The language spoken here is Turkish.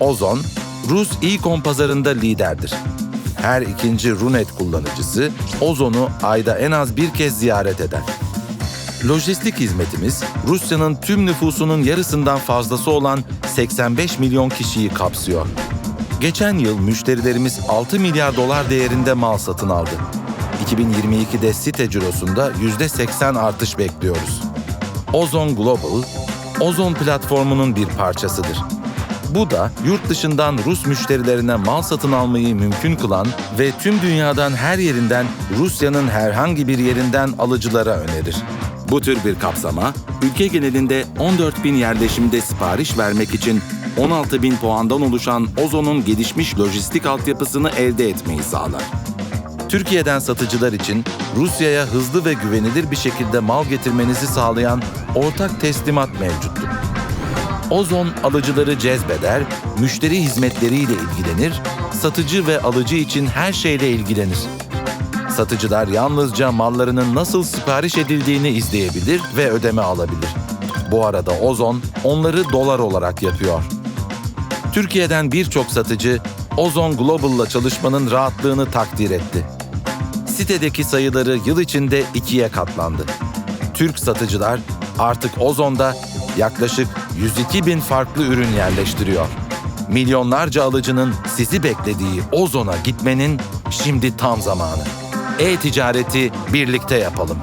Ozon, Rus e-com pazarında liderdir. Her ikinci Runet kullanıcısı Ozon'u ayda en az bir kez ziyaret eder. Lojistik hizmetimiz Rusya'nın tüm nüfusunun yarısından fazlası olan 85 milyon kişiyi kapsıyor. Geçen yıl müşterilerimiz 6 milyar dolar değerinde mal satın aldı. 2022'de site cirosunda %80 artış bekliyoruz. Ozon Global, Ozon platformunun bir parçasıdır. Bu da yurt dışından Rus müşterilerine mal satın almayı mümkün kılan ve tüm dünyadan her yerinden Rusya'nın herhangi bir yerinden alıcılara önerir. Bu tür bir kapsama, ülke genelinde 14 bin yerleşimde sipariş vermek için 16 bin puandan oluşan Ozon'un gelişmiş lojistik altyapısını elde etmeyi sağlar. Türkiye'den satıcılar için Rusya'ya hızlı ve güvenilir bir şekilde mal getirmenizi sağlayan ortak teslimat mevcuttur. Ozon alıcıları cezbeder, müşteri hizmetleriyle ilgilenir, satıcı ve alıcı için her şeyle ilgilenir. Satıcılar yalnızca mallarının nasıl sipariş edildiğini izleyebilir ve ödeme alabilir. Bu arada Ozon onları dolar olarak yapıyor. Türkiye'den birçok satıcı Ozon Global'la çalışmanın rahatlığını takdir etti. Sitedeki sayıları yıl içinde ikiye katlandı. Türk satıcılar artık Ozon'da yaklaşık 102 bin farklı ürün yerleştiriyor. Milyonlarca alıcının sizi beklediği Ozon'a gitmenin şimdi tam zamanı. E-ticareti birlikte yapalım.